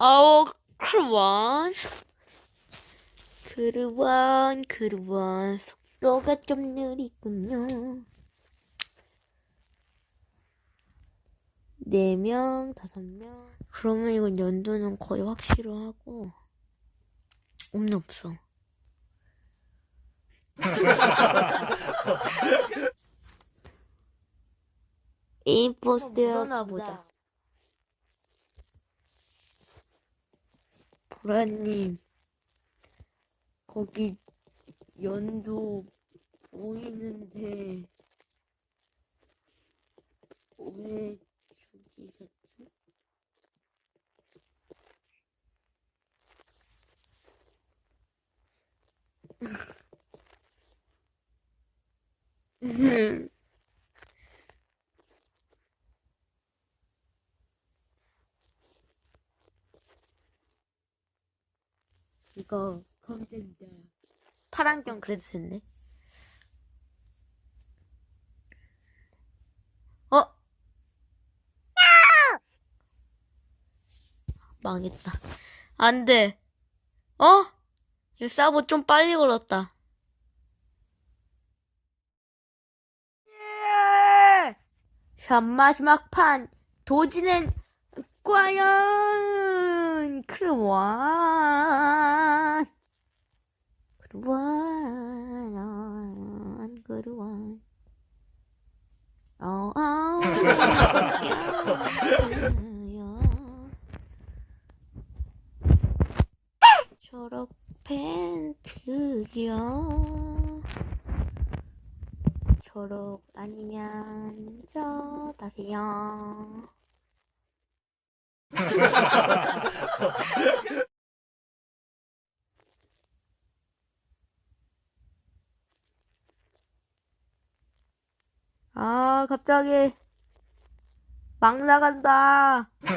어, 크루원. 크루원, 크루원. 속도가 좀 느리군요. 네 명, 다섯 명. 그러면 이건 연두는 거의 확실하고. 없네, 없어. 임포스터였나 보다. 보라님, 거기 연두 보이는데 왜 죽이셨지? 이거 검정이다. 파란경 그래도 됐네. 어? 망했다. 안 돼. 어? 이 사보 좀 빨리 걸었다. 예! 자, 마지막 판. 도지는 과연 크루원 크루원 크루원 어, 어, 초록 팬트요. 초록 아니면 저 다세요 아, 갑자기 막 나간다.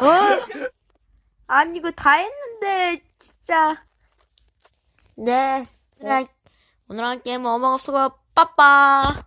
어? 아니, 이거 다 했는데, 진짜. 네. 오늘 한, 오늘 한 게임 어머거스가 빠빠.